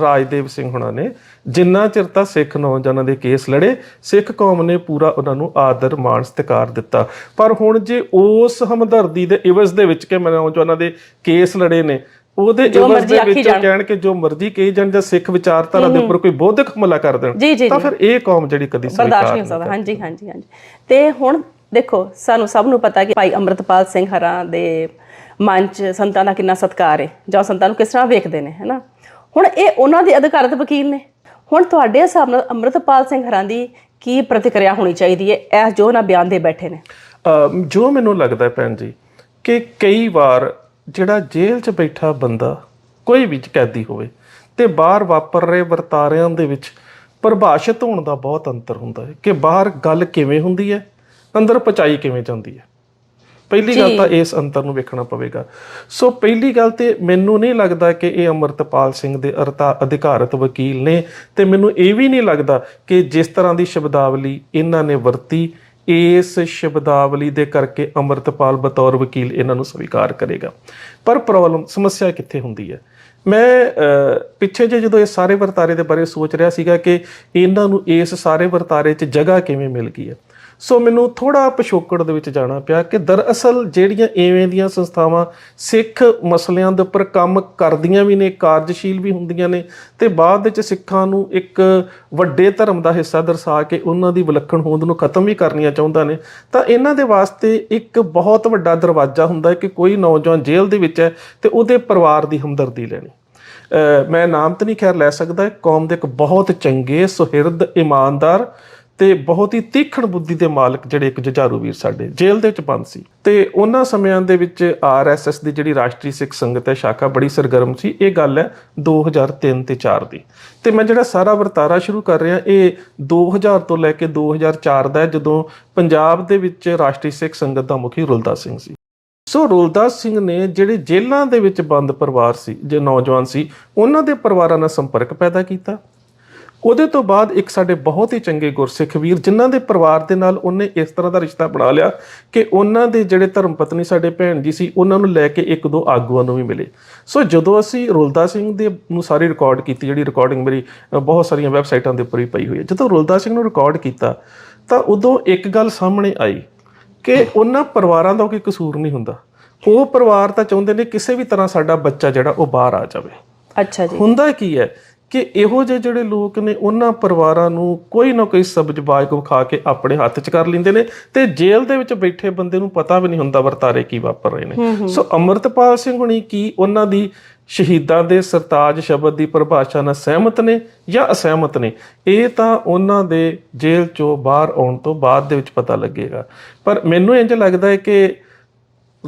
ਰਾਜਦੇਵ ਸਿੰਘ ਹੁਣਾਂ ਨੇ ਜਿੰਨਾ ਚਿਰ ਤਾਂ ਸਿੱਖ ਨੌਜਵਾਨਾਂ ਦੇ ਕੇਸ ਲੜੇ ਸਿੱਖ ਕੌਮ ਨੇ ਪੂਰਾ ਉਹਨਾਂ ਨੂੰ ਆਦਰ ਮਾਣ ਸਤਿਕਾਰ ਦਿੱਤਾ। ਪਰ ਹੁਣ ਜੇ ਉਸ ਹਮਦਰਦੀ ਦੇ ਇਵਜ਼ ਦੇ ਵਿੱਚ ਕਿ ਮੈਂ ਨੌਜਵਾਨਾਂ ਦੇ ਕੇਸ ਲੜੇ ਨੇ ਉਹਦੇ ਇਵਜ਼ ਮਰਜ਼ੀ ਦੇ ਆਖੀ ਵਿੱਚ ਕਹਿਣ ਕਿ ਜੋ ਮਰਜ਼ੀ ਕਹੀ ਜਾਣ ਜਾਂ ਸਿੱਖ ਵਿਚਾਰਧਾਰਾ ਦੇ ਉੱਪਰ ਕੋਈ ਬੌਧਿਕ ਹਮਲਾ ਕਰ ਦੇਣ ਤਾਂ ਫਿਰ ਇਹ ਕੌਮ ਜਿਹੜੀ ਕਦੀ ਬਰਦਾਸ਼ਤ ਨਹੀਂ ਹੋ ਸਕਦਾ। ਹਾਂਜੀ ਹਾਂਜੀ ਹਾਂਜੀ। ਤੇ ਹੁਣ ਦੇਖੋ ਸਾਨੂੰ ਸਭ ਨੂੰ ਪਤਾ ਕਿ ਭਾਈ ਅੰਮ੍ਰਿਤਪਾਲ ਸਿੰਘ ਹਰਾਂ ਦੇ ਮਨ 'ਚ ਸੰਤਾਂ ਦਾ ਕਿੰਨਾ ਸਤਿਕਾਰ ਹੈ ਜਾਂ ਸੰਤਾਂ ਨੂੰ ਕਿਸ ਤਰ੍ਹਾਂ ਵੇਖਦੇ ਨੇ ਹੈਨਾ? ਹੁਣ ਇਹ ਉਹਨਾਂ ਦੇ ਅਧਿਕਾਰਤ ਵਕੀਲ ਨੇ। ਹੁਣ ਤੁਹਾਡੇ ਹਿਸਾਬ ਨਾਲ ਅੰਮ੍ਰਿਤਪਾਲ ਸਿੰਘ ਹਰਾਂ ਦੀ ਕੀ ਪ੍ਰਤੀਕਿਰਿਆ ਹੋਣੀ ਚਾਹੀਦੀ ਹੈ ਇਹ ਜੋ ਨਾ ਬਿਆਨ ਦੇ ਬੈਠੇ ਨੇ? ਜੋ ਮੈਨੂੰ ਲੱਗਦਾ ਹੈ ਭੈਣ ਜੀ ਕਿ ਕਈ ਵਾਰ ਜਿਹੜਾ ਜੇਲ੍ਹ 'ਚ ਬੈਠਾ ਬੰਦਾ ਕੋਈ ਵੀ ਕੈਦੀ ਹੋਵੇ ਤੇ ਬਾਹਰ ਵਾਪਰ ਰਹੇ ਵਰਤਾਰਿਆਂ ਦੇ ਵਿੱਚ ਪਰਿਭਾਸ਼ਿਤ ਹੋਣ ਦਾ ਬਹੁਤ ਅੰਤਰ ਹੁੰਦਾ ਹੈ ਕਿ ਬਾਹਰ ਗੱਲ ਕਿਵੇਂ ਹੁੰਦੀ ਹੈ ਅੰਦਰ ਪਚਾਈ ਕਿਵੇਂ ਜਾਂਦੀ ਹੈ। ਪਹਿਲੀ ਗੱਲ ਤਾਂ ਇਸ ਅੰਤਰ ਨੂੰ ਵੇਖਣਾ ਪਵੇਗਾ। ਸੋ ਪਹਿਲੀ ਗੱਲ ਤੇ ਮੈਨੂੰ ਨਹੀਂ ਲੱਗਦਾ ਕਿ ਇਹ ਅਮਰਤਪਾਲ ਸਿੰਘ ਦੇ ਅਰਤਾ ਅਧਿਕਾਰਤ ਵਕੀਲ ਨੇ ਤੇ ਮੈਨੂੰ ਇਹ ਵੀ ਨਹੀਂ ਲੱਗਦਾ ਕਿ ਜਿਸ ਤਰ੍ਹਾਂ ਦੀ ਸ਼ਬਦਾਵਲੀ ਇਹਨਾਂ ਨੇ ਵਰਤੀ ਇਸ ਸ਼ਬਦਾਵਲੀ ਦੇ ਕਰਕੇ ਅਮਰਤਪਾਲ ਬਤੌਰ ਵਕੀਲ ਇਹਨਾਂ ਨੂੰ ਸਵੀਕਾਰ ਕਰੇਗਾ। ਪਰ ਪ੍ਰੋਬਲਮ ਸਮੱਸਿਆ ਕਿੱਥੇ ਹੁੰਦੀ ਹੈ? ਮੈਂ ਪਿੱਛੇ ਜੇ ਜਦੋਂ ਇਹ ਸਾਰੇ ਵਰਤਾਰੇ ਦੇ ਬਾਰੇ ਸੋਚ ਰਿਹਾ ਸੀਗਾ ਕਿ ਇਹਨਾਂ ਨੂੰ ਇਸ ਸਾਰੇ ਵਰਤਾਰੇ 'ਚ ਜਗ੍ਹਾ ਕਿਵੇਂ ਮਿਲ ਗਈ ਹੈ? ਸੋ ਮੈਨੂੰ ਥੋੜਾ ਪਿਛੋਕੜ ਦੇ ਵਿੱਚ ਜਾਣਾ ਪਿਆ ਕਿ ਦਰਅਸਲ ਜਿਹੜੀਆਂ ਐਵੇਂ ਦੀਆਂ ਸੰਸਥਾਵਾਂ ਸਿੱਖ ਮਸਲਿਆਂ ਦੇ ਉੱਪਰ ਕੰਮ ਕਰਦੀਆਂ ਵੀ ਨੇ, ਕਾਰਜਸ਼ੀਲ ਵੀ ਹੁੰਦੀਆਂ ਨੇ ਤੇ ਬਾਅਦ ਵਿੱਚ ਸਿੱਖਾਂ ਨੂੰ ਇੱਕ ਵੱਡੇ ਧਰਮ ਦਾ ਹਿੱਸਾ ਦਰਸਾ ਕੇ ਉਹਨਾਂ ਦੀ ਵਿਲੱਖਣ ਹੋਂਦ ਨੂੰ ਖਤਮ ਵੀ ਕਰਨੀਆਂ ਚਾਹੁੰਦਾ ਨੇ, ਤਾਂ ਇਹਨਾਂ ਦੇ ਵਾਸਤੇ ਇੱਕ ਬਹੁਤ ਵੱਡਾ ਦਰਵਾਜ਼ਾ ਹੁੰਦਾ ਹੈ ਕਿ ਕੋਈ ਨੌਜਵਾਨ ਜੇਲ੍ਹ ਦੇ ਵਿੱਚ ਹੈ ਤੇ ਉਹਦੇ ਪਰਿਵਾਰ ਦੀ ਹਮਦਰਦੀ ਲੈਣੀ। ਮੈਂ ਨਾਮ ਤਾਂ ਨਹੀਂ ਖੈਰ ਲੈ ਸਕਦਾ, ਕੌਮ ਦੇ ਇੱਕ ਬਹੁਤ ਚੰਗੇ, ਸੁਹਿਰਦ, ਇਮਾਨਦਾਰ ਤੇ ਬਹੁਤ ਹੀ ਤੀਖਣ ਬੁੱਧੀ ਦੇ ਮਾਲਕ ਜਿਹੜੇ ਇੱਕ ਜੁਝਾਰੂ ਵੀਰ ਸਾਡੇ, ਜੇਲ੍ਹ ਦੇ ਵਿੱਚ ਬੰਦ ਸੀ। ਤੇ ਉਹਨਾਂ ਸਮਿਆਂ ਦੇ ਵਿੱਚ ਆਰਐਸਐਸ ਦੀ ਜਿਹੜੀ ਰਾਸ਼ਟਰੀ ਸਿੱਖ ਸੰਗਤ ਹੈ, ਸ਼ਾਖਾ ਬੜੀ ਸਰਗਰਮ ਸੀ। ਇਹ ਗੱਲ ਹੈ 2003 ਤੇ 4 ਦੀ। ਤੇ ਮੈਂ ਜਿਹੜਾ ਸਾਰਾ ਵਰਤਾਰਾ ਸ਼ੁਰੂ ਕਰ ਰਿਹਾ, ਇਹ 2000 ਤੋਂ ਲੈ ਕੇ 2004 ਦਾ ਹੈ, ਜਦੋਂ ਪੰਜਾਬ ਦੇ ਵਿੱਚ ਰਾਸ਼ਟਰੀ ਸਿੱਖ ਸੰਗਤ ਦਾ ਮੁਖੀ ਰੁਲਦਾ ਸਿੰਘ ਸੀ। ਸੋ ਰੋਲਦਾਸ ਸਿੰਘ ਨੇ ਜਿਹੜੇ ਜੇਲ੍ਹਾਂ ਦੇ ਵਿੱਚ ਬੰਦ ਪਰਿਵਾਰ ਸੀ, ਜੇ ਨੌਜਵਾਨ ਸੀ, ਉਹਨਾਂ ਦੇ ਪਰਿਵਾਰਾਂ ਨਾਲ ਸੰਪਰਕ ਪੈਦਾ ਕੀਤਾ। ਉਹਦੇ ਤੋਂ ਬਾਅਦ ਇੱਕ ਸਾਡੇ ਬਹੁਤ ਹੀ ਚੰਗੇ ਗੁਰਸਿੱਖ ਵੀਰ ਜਿਨ੍ਹਾਂ ਦੇ ਪਰਿਵਾਰ ਦੇ ਨਾਲ ਉਹਨੇ ਇਸ ਤਰ੍ਹਾਂ ਦਾ ਰਿਸ਼ਤਾ ਬਣਾ ਲਿਆ ਕਿ ਉਹਨਾਂ ਦੇ ਜਿਹੜੇ ਧਰਮ ਪਤਨੀ ਸਾਡੇ ਭੈਣ ਜੀ ਸੀ ਉਹਨਾਂ ਨੂੰ ਲੈ ਕੇ ਇੱਕ ਦੋ ਆਗੂਆਂ ਨੂੰ ਵੀ ਮਿਲੇ। ਸੋ ਜਦੋਂ ਅਸੀਂ ਰੋਲਦਾ ਸਿੰਘ ਦੇ ਨੂੰ ਸਾਰੀ ਰਿਕਾਰਡ ਕੀਤੀ ਜਿਹੜੀ ਰਿਕਾਰਡਿੰਗ ਮੇਰੀ ਬਹੁਤ ਸਾਰੀਆਂ ਵੈਬਸਾਈਟਾਂ ਦੇ ਉੱਪਰ ਹੀ ਪਈ ਹੋਈ ਹੈ ਜਦੋਂ ਰੋਲਦਾ ਸਿੰਘ ਨੂੰ ਰਿਕਾਰਡ ਕੀਤਾ ਤਾਂ ਉਦੋਂ ਇੱਕ ਗੱਲ ਸਾਹਮਣੇ ਆਈ ਕਿ ਉਹਨਾਂ ਪਰਿਵਾਰਾਂ ਦਾ ਕੋਈ ਕਸੂਰ ਨਹੀਂ ਹੁੰਦਾ। ਉਹ ਪਰਿਵਾਰ ਤਾਂ ਚਾਹੁੰਦੇ ਨੇ ਕਿਸੇ ਵੀ ਤਰ੍ਹਾਂ ਸਾਡਾ ਬੱਚਾ ਜਿਹੜਾ ਉਹ ਬਾਹਰ ਆ ਜਾਵੇ। ਅੱਛਾ ਜੀ। ਹੁੰਦਾ ਕੀ ਹੈ ਕਿ ਇਹੋ ਜਿਹੇ ਜਿਹੜੇ ਲੋਕ ਨੇ ਉਹਨਾਂ ਪਰਿਵਾਰਾਂ ਨੂੰ ਕੋਈ ਨਾ ਕੋਈ ਸਬਜ਼ਬਾਜ ਕੋ ਖਾ ਕੇ ਆਪਣੇ ਹੱਥ 'ਚ ਕਰ ਲੈਂਦੇ ਨੇ ਤੇ ਜੇਲ੍ਹ ਦੇ ਵਿੱਚ ਬੈਠੇ ਬੰਦੇ ਨੂੰ ਪਤਾ ਵੀ ਨਹੀਂ ਹੁੰਦਾ ਵਰਤਾਰੇ ਕੀ ਵਾਪਰ ਰਹੇ ਨੇ। ਸੋ ਅਮਰਤਪਾਲ ਸਿੰਘ ਹੁਣੀ ਕੀ ਉਹਨਾਂ ਦੀ ਸ਼ਹੀਦਾਂ ਦੇ ਸਰਤਾਜ ਸ਼ਬਦ ਦੀ ਪਰਿਭਾਸ਼ਾ ਨਾਲ ਸਹਿਮਤ ਨੇ ਜਾਂ ਅਸਹਿਮਤ ਨੇ? ਇਹ ਤਾਂ ਉਹਨਾਂ ਦੇ ਜੇਲ੍ਹ ਚੋਂ ਬਾਹਰ ਆਉਣ ਤੋਂ ਬਾਅਦ ਦੇ ਵਿੱਚ ਪਤਾ ਲੱਗੇਗਾ। ਪਰ ਮੈਨੂੰ ਇੰਜ ਲੱਗਦਾ ਹੈ ਕਿ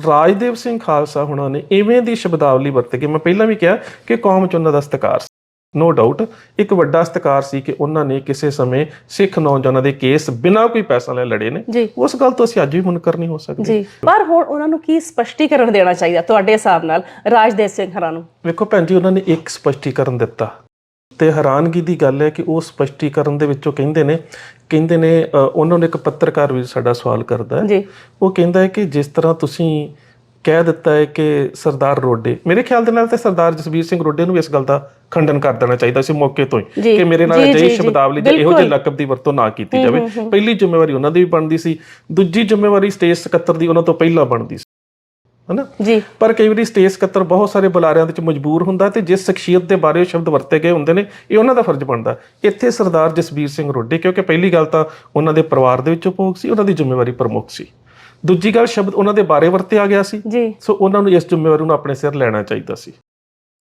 ਰਾਜਦੇਵ ਸਿੰਘ ਖਾਲਸਾ ਹੁਣਾਂ ਨੇ ਇਵੇਂ ਦੀ ਸ਼ਬਦਾਵਲੀ ਵਰਤ ਕੇ ਮੈਂ ਪਹਿਲਾਂ ਵੀ ਕਿਹਾ ਕਿ ਕੌਮ ਚ ਉਹਨਾਂ ਦਾ ਸਤਿਕਾਰ ਨੋ ਡਾਊਟ ਇੱਕ ਵੱਡਾ ਸਤਿਕਾਰ ਸੀ ਕਿ ਉਹਨਾਂ ਨੇ ਕਿਸੇ ਸਮੇਂ ਸਿੱਖ ਨੌਜਵਾਨਾਂ ਦੇ ਕੇਸ ਬਿਨਾਂ ਕੋਈ ਪੈਸਾ ਲੈ ਲੜੇ ਨੇ। ਉਸ ਗੱਲ ਤੋਂ ਅਸੀਂ ਅੱਜ ਵੀ ਮੁਨਕਰ ਨਹੀਂ ਹੋ ਸਕਦੇ। ਜੀ। ਪਰ ਹੁਣ ਉਹਨਾਂ ਨੂੰ ਕੀ ਸਪਸ਼ਟੀਕਰਨ ਦੇਣਾ ਚਾਹੀਦਾ ਤੁਹਾਡੇ ਹਿਸਾਬ ਨਾਲ ਰਾਜਦੇਵ ਸਿੰਘ ਹਰਾਂ ਨੂੰ? ਵੇਖੋ ਭੈਣ ਜੀ ਉਹਨਾਂ ਨੇ ਇੱਕ ਸਪਸ਼ਟੀਕਰਨ ਦਿੱਤਾ। ਤੇ ਹੈਰਾਨਗੀ ਦੀ ਗੱਲ ਹੈ ਕਿ ਉਹ ਸਪਸ਼ਟੀਕਰਨ ਦੇ ਵਿੱਚੋਂ ਕਹਿੰਦੇ ਨੇ ਕਹਿੰਦੇ ਨੇ ਉਹਨਾਂ ਨੂੰ ਇੱਕ ਪੱਤਰਕਾਰ ਵੀ ਸਾਡਾ ਸਵਾਲ ਕਰਦਾ ਹੈ। ਉਹ ਕਹਿੰਦਾ ਹੈ ਕਿ ਜਿਸ ਤਰ੍ਹਾਂ ਤੁਸੀਂ ਕਹਿ ਦਿੱਤਾ ਹੈ ਕਿ ਸਰਦਾਰ ਰੋਡੇ ਮੇਰੇ ਖਿਆਲ ਦੇ ਨਾਲ ਤੇ ਸਰਦਾਰ ਜਸਵੀਰ ਸਿੰਘ ਰੋਡੇ ਨੂੰ ਵੀ ਇਸ ਗੱਲ ਦਾ ਖੰਡਨ ਕਰ ਦੇਣਾ ਚਾਹੀਦਾ ਸੀ ਮੌਕੇ ਤੋਂ ਹੀ ਕਿ ਮੇਰੇ ਨਾਲ ਅਜਿਹੀ ਸ਼ਬਦਾਵਲੀ ਜਾਂ ਇਹੋ ਜਿਹੇ ਲਕਬ ਦੀ ਵਰਤੋਂ ਨਾ ਕੀਤੀ ਜਾਵੇ। ਪਹਿਲੀ ਜ਼ਿੰਮੇਵਾਰੀ ਉਹਨਾਂ ਦੀ ਵੀ ਬਣਦੀ ਸੀ ਦੂਜੀ ਜ਼ਿੰਮੇਵਾਰੀ ਸਟੇਜ ਸਕੱਤਰ ਦੀ ਉਹਨਾਂ ਤੋਂ ਪਹਿਲਾਂ ਬਣਦੀ ਸੀ। ਹਨਾ? ਜੀ। ਪਰ ਕਈ ਵਾਰੀ ਸਟੇਜ ਸਕੱਤਰ ਬਹੁਤ ਸਾਰੇ ਬੁਲਾਰਿਆਂ ਦੇ ਵਿੱਚ ਮਜਬੂਰ ਹੁੰਦਾ ਤੇ ਜਿਸ ਸ਼ਖਸੀਅਤ ਦੇ ਬਾਰੇ ਉਹ ਸ਼ਬਦ ਵਰਤੇ ਗਏ ਹੁੰਦੇ ਨੇ ਇਹ ਉਹਨਾਂ ਦਾ ਫਰਜ਼ ਬਣਦਾ। ਇੱਥੇ ਸਰਦਾਰ ਜਸਬੀਰ ਸਿੰਘ ਰੋਡੇ ਕਿਉਂਕਿ ਪਹਿਲੀ ਗੱਲ ਤਾਂ ਉਹਨਾਂ ਦੇ ਪਰਿਵਾਰ ਦੇ ਵਿੱਚੋਂ ਭੋਗ ਸੀ ਉਹਨਾਂ ਦੀ ਜ਼ਿੰਮੇਵਾਰੀ ਪ੍ਰਮੁੱਖ ਸੀ। ਦੂਜੀ ਗੱਲ ਸ਼ਬਦ ਉਹਨਾਂ ਦੇ ਬਾਰੇ ਵਰਤਿਆ ਗਿਆ ਸੀ। ਜੀ। ਸੋ ਉਹਨਾਂ ਨੂੰ ਇਸ ਜ਼ਿੰਮੇਵਾਰੀ ਨੂੰ ਆਪਣੇ ਸਿਰ ਲੈਣਾ ਚਾਹੀਦਾ ਸੀ।